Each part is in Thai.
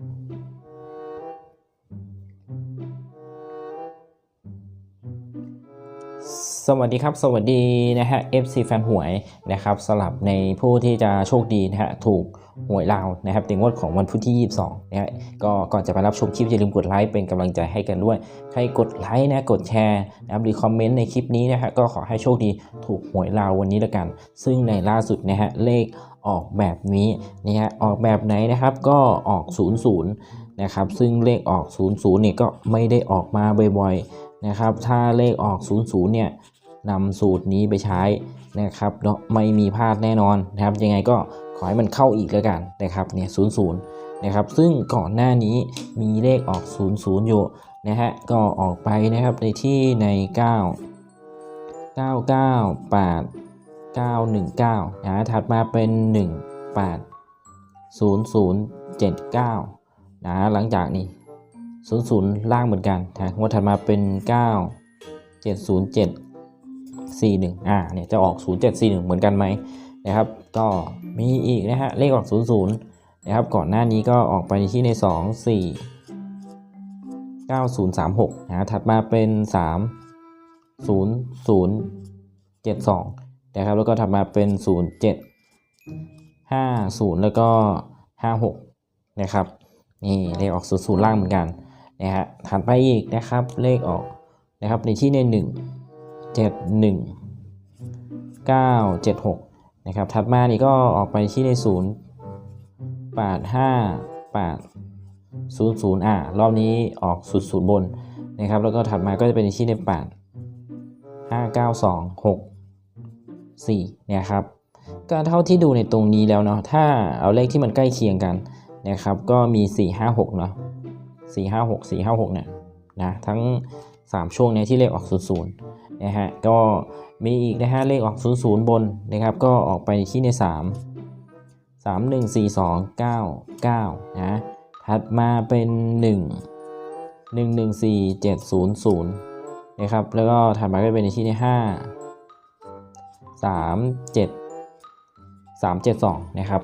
Thank you. สวัสดีครับ สวัสดีนะฮะ FC แฟนหวยนะครับสลับในผู้ที่จะโชคดีนะฮะถูกหวยลาวนะครับในงวดของวันพุธที่ 22นะฮะก็ก่อนจะไปรับชมคลิปอย่าลืมกดไลค์เป็นกำลังใจให้กันด้วย ใครกดไลค์นะกดแชร์นะครับหรือคอมเมนต์ในคลิปนี้นะฮะก็ขอให้โชคดีถูกหวยลาววันนี้ละกัน ซึ่งในล่าสุดนะฮะเลขออกแบบนี้นะฮะออกแบบไหนนะครับก็ออก 00นะครับซึ่งเลขออก 00เนี่ยก็ไม่ได้ออกมาบ่อยๆนะครับถ้าเลขออก 00 เนี่ย นำสูตรนี้ไปใช้นะครับเนาะไม่มีพลาดแน่นอนนะครับ ยังไงก็ขอให้มันเข้าอีกแล้วกันนะครับเนี่ย00นะครับ ซึ่งก่อนหน้านี้มีเลขออก00อยู่นะฮะก็ออกไปนะครับในที่ใน 9 998 919นะถัดมาเป็น 18 0079นะหลังจากนี้ศูนย์ศูนย์ล่างเหมือนกันนะงวดถัดมาเป็น 9 707 41อ่าเนี่ยจะออก 0741 เหมือนกันไหมนะครับ ก็มีอีกนะฮะเลขออก 00นะครับก่อนหน้านี้ก็ออกไปในที่ใน 2 4 9036นะถัดมาเป็น 3 0 0 72นะครับแล้วก็ถัดมาเป็น 07 50 แล้วก็ 56นะครับนี่เลขออก00ล่างเหมือนกันนะฮะถัดไปอีกนะครับเลขออกนะครับในที่ใน 1 7 1 9 7 6นะครับถัดมานี่ก็ออกไปที่ใน0 8 5 8 0 0อ่ารอบนี้ออก0 0บนนะครับแล้วก็ถัดมาก็จะเป็นที่ใน 8 5 9 2 6 4เนี่ยครับก็เท่าที่ดูในตรงนี้แล้วเนาะถ้าเอาเลขที่มันใกล้เคียงกันนะครับก็มี 4 5 6เนาะ4 5 6 4 5 6เนี่ยนะทั้ง 3 ช่วงนี้ที่เลขออก0 0 นะฮะก็มีอีกนะฮะเลขออก 0 0 บนนะครับ ก็ออกไปที่ใน 3 3 1 4 2 9 9นะถัดมาเป็น 1 1 1 4 7 0 0นะครับแล้วก็ถัดมาก็เป็นในที่ใน5 3 7 3 7 2นะครับ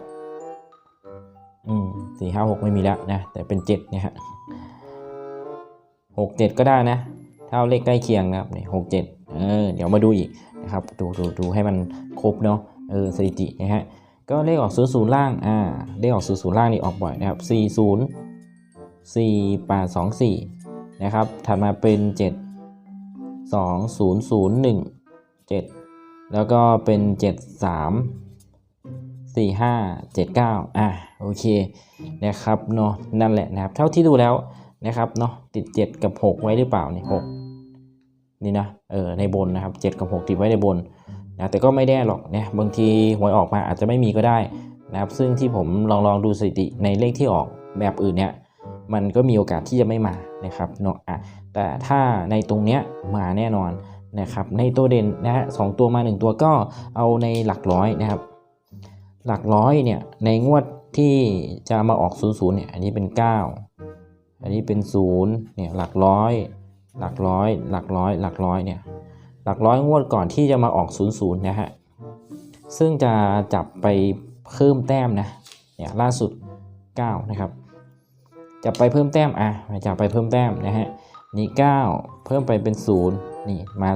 อืมสี่ห้าหกไม่มีแล้วนะแต่เป็นเจ็ดเนี่ยฮะหกเจ็ดก็ได้นะ ถ้าเอาเลขใกล้เคียงนะครับนี่หกเจ็ดเออเดี๋ยวมาดูอีกนะครับดูดูดูให้มันครบเนาะเออสถิตินะฮะก็เลขออกศูนย์ศูนย์ล่างอ่าเลขออกศูนย์ศูนย์ล่างนี่ออกบ่อยนะครับสี่ศูนย์สี่แปดสองสี่นะครับถัดมาเป็นเจ็ดสองศูนย์ศูนย์หนึ่งเจ็ดแล้วก็เป็นเจ็ดสามสี่ห้าเจ็ดเก้าอะโอเคนะครับเนาะนั่นแหละนะครับ เท่าที่ดูแล้วนะครับเนาะติด 7 กับ 6 ไว้หรือเปล่าเนี่ยหก นี่นะเออในบนนะครับ7กับ6ติดไว้ในบนนะแต่ก็ไม่แน่หรอกเนี่ยบางทีหวยออกมาอาจจะไม่มีก็ได้นะครับซึ่งที่ผมลองลองดูสถิติในเลขที่ออกแบบอื่นเนี่ยมันก็มีโอกาสที่จะไม่มานะครับเนาะอะแต่ถ้าในตรงเนี้ยมาแน่นอนนะครับในตัวเด่นนะฮะสองตัวมา 1 ตัวก็เอาในหลักร้อยนะครับ หลักร้อยเนี่ยในงวดที่จะมาออก0 0เนี่ยอันนี้เป็น 9 อันนี้เป็น0เนี่ยหลักร้อย หลักร้อย หลักร้อย หลักร้อยเนี่ย หลักร้อยงวดก่อนที่จะมาออก0 0นะฮะ ซึ่งจะจับไปเพิ่มแต้มนะ เนี่ยล่าสุด 9 นะครับจะไปเพิ่มแต้มอะจะไปเพิ่มแต้มนะฮะ นี่ 9 เพิ่มไปเป็น 0 นี่มา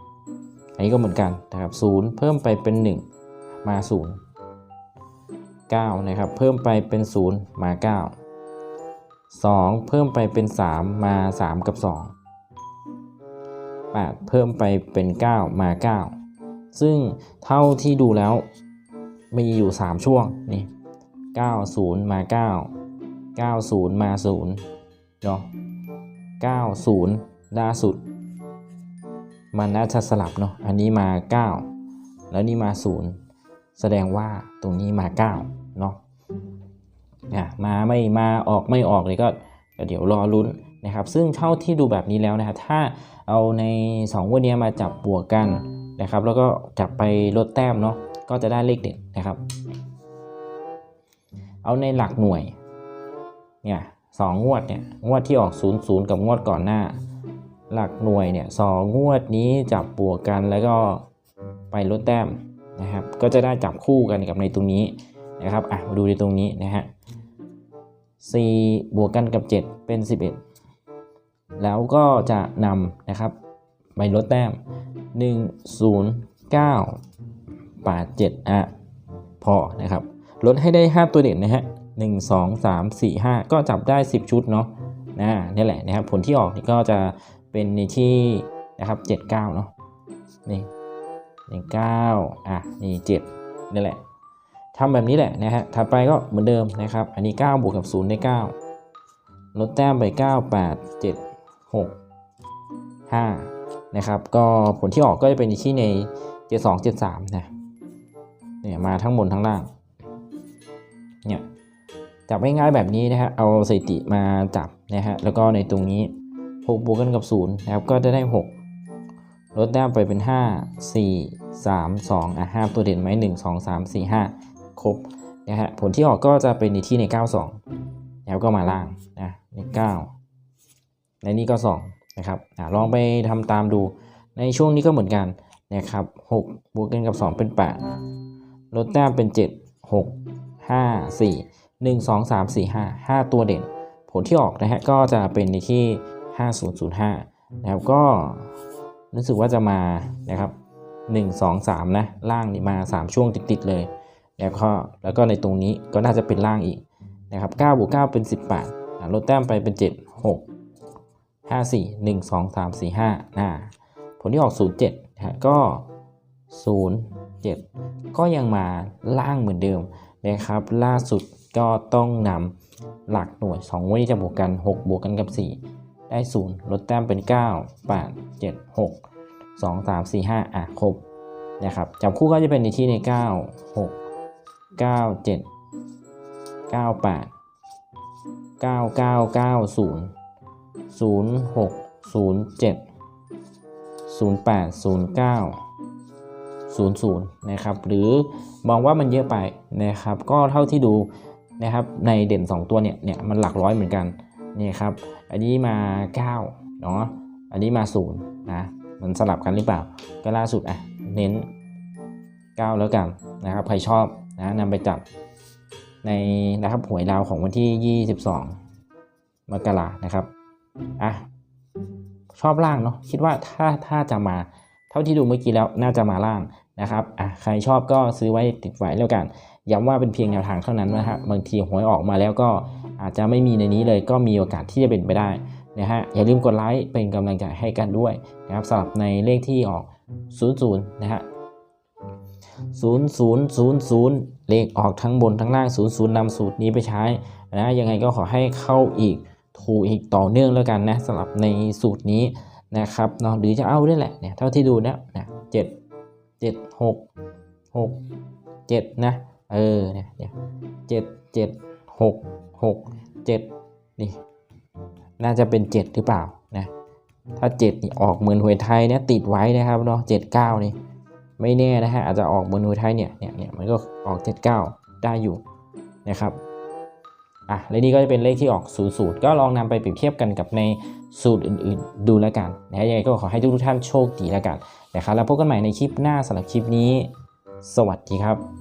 0 อันนี้ก็เหมือนกันนะครับ0เพิ่มไปเป็น 1 มา 0 9 นะครับ เพิ่มไปเป็น 0 มา 9 2 เพิ่มไปเป็น 3 มา 3 กับ 2 8 เพิ่มไปเป็น 9 มา 9 ซึ่งเท่าที่ดูแล้วมีอยู่ 3 ช่วงนี่9 0 มา 9 9 0 มา 0 เนาะ9 0 ล่าสุด มันน่าจะสลับเนาะอันนี้มา 9 แล้วนี่มา 0 แสดงว่าตรงนี้มา 9 เนาะอะมาไม่มาออกไม่ออกเลยก็เดี๋ยวรอลุ้น นะครับซึ่งเท่าที่ดูแบบนี้แล้วนะครับถ้าเอาใน2วันนี้มาจับบวกกันนะครับแล้วก็จับไปลดแต้มเนาะก็จะได้เลขเด็ดนะครับ เอาในหลักหน่วยเนี่ยสองงวดเนี่ยงวดที่ออก 0 0 กับงวดก่อนหน้า หลักหน่วยเนี่ยสองงวดนี้จับบวกกันแล้วก็ไปลดแต้มนะครับก็จะได้จับคู่กันกับในตรงนี้นะครับอะมาดูในตรงนี้นะฮะ4บวกกันกับ 7 เป็น 11 แล้วก็จะนำนะครับไปลดแต้ม 1 0 9 8 7อะพอนะครับ ลดให้ได้ 5 ตัวเด่นนะฮะ1 2 3 4 5 ก็จับได้ 10 ชุดเนาะนะนี่แหละนะครับ ผลที่ออกนี่ก็จะเป็นในที่นะครับ 7 9 เนาะนี่นี่9อะ นี่ 7 นี่แหละทำแบบนี้แหละนะฮะ ถัดไปก็เหมือนเดิมนะครับ อันนี้ 9 บวกกับ 0 ได้ 9 ลดแต้มไป 9 8 7 6 5 นะครับ ก็ผลที่ออกก็จะเป็นในที่ใน 72 73 นะเนี่ยมาทั้งบนทั้งล่าง เนี่ยจับง่ายๆแบบนี้นะฮะเอาสถิติมาจับนะฮะแล้วก็ในตรงนี้ 6บวกกันกับ 0 นะครับ ก็จะได้ 6 ลดแต้มไปเป็น 5 4 3 2อะ5ตัวเด่นไหม1 2 3 4 5 ครบนะฮะผลที่ออกก็จะเป็นในที่ใน 92 แล้วก็มาล่างนะใน 9 ในนี้ก็2นะครับอลองไปทำตามดู ในช่วงนี้ก็เหมือนกันนะครับ6บวกกันกับ 2 เป็น 8 ลดแต้มเป็น 7 6 5 4 1 2 3 4 5 5 ตัวเด่น ผลที่ออกนะฮะก็จะเป็นในที่ 5005 นะครับก็รู้สึกว่าจะมานะครับ1 2 3 นะ ล่างนี่มา 3 ช่วงติด ๆ เลยแล้วก็แล้วก็ในตรงนี้ก็น่าจะเป็นล่างอีกนะครับ9บวก9เป็น 18ลดแต้มไปเป็น 7 6 5 4 1 2 3 4 5นะผลที่ออก 07นะก็ 0 7 ก็ยังมาล่างเหมือนเดิมนะครับ ล่าสุดก็ต้องนำหลักหน่วย2งวดนี้จะบวกกัน 6 บวกกันกับ 4 ได้ 0 ลดแต้มเป็น 9 8 7 6 2 3 4 5 อะ ครบนะครับจับคู่ก็จะเป็นในที่ใน 9 6 9 7 9 8 9 9 9 0 0 6 0 7 0 8 0 9 00 นะครับ หรือมองว่ามันเยอะไปนะครับ ก็เท่าที่ดูนะครับ ในเด่น 2 ตัวเนี่ย เนี่ยมันหลักร้อยเหมือนกัน นี่ครับ อันนี้มา 9 เนาะ อันนี้มา 0 นะ มันสลับกันหรือเปล่า ก็ล่าสุดอะ เน้น 9 แล้วกันนะครับ ใครชอบนะนำไปจับในนะครับหวยดาวของวันที่ 22 มกรานะครับ อะชอบล่างเนาะคิดว่าถ้าถ้าจะมาเท่าที่ดูเมื่อกี้แล้วน่าจะมาล่างนะครับอะใครชอบก็ซื้อไว้ติดไว้แล้วกัน ย้ำว่าเป็นเพียงแนวทางเท่านั้นนะครับบางทีหวยออกมาแล้วก็อาจจะไม่มีในนี้เลยก็มีโอกาสที่จะเป็นไปได้นะฮะอย่าลืมกดไลค์เป็นกำลังใจให้กันด้วยนะครับสำหรับในเลขที่ออก 00 นะฮะ0000 เลขออกทั้งบนทั้งล่าง 00นำสูตรนี้ไปใช้นะยังไงก็ขอให้เข้าอีก ถูกอีกต่อเนื่องแล้วกันนะสำหรับในสูตรนี้นะครับเนาะหรือจะเอาด้วยแหละเนี่ยเท่าที่ดูเนี่ยนะเจ็ดเจ็ดหกหกเจ็ดนะเออเนี่ยเนี่ยเจ็ดเจ็ดหกหกเจ็ดนี่น่าจะเป็นเจ็ดหรือเปล่านะถ้าเจ็ดนี่ออกเหมือนหวยไทยเนี่ยติดไว้นะครับเนาะเจ็ดเก้านี่ไม่แน่นะฮะอาจจะออกเหมือนหวยไทยเนี่ยเนี่ยเนี่ยมันก็ออกเจ็ดเก้าได้อยู่นะครับ อะและนี่ก็จะเป็นเลขที่ออก0ูก็ลองนำไปเปรียบเทียบกันกับในสูตรอื่นๆ ดูแล้วกันนะยังไงก็ขอให้ทุกท่านโชคดีแล้วกันนะครับแล้วพบกันใหม่ในคลิปหน้าสำหรับคลิปนี้ สวัสดีครับ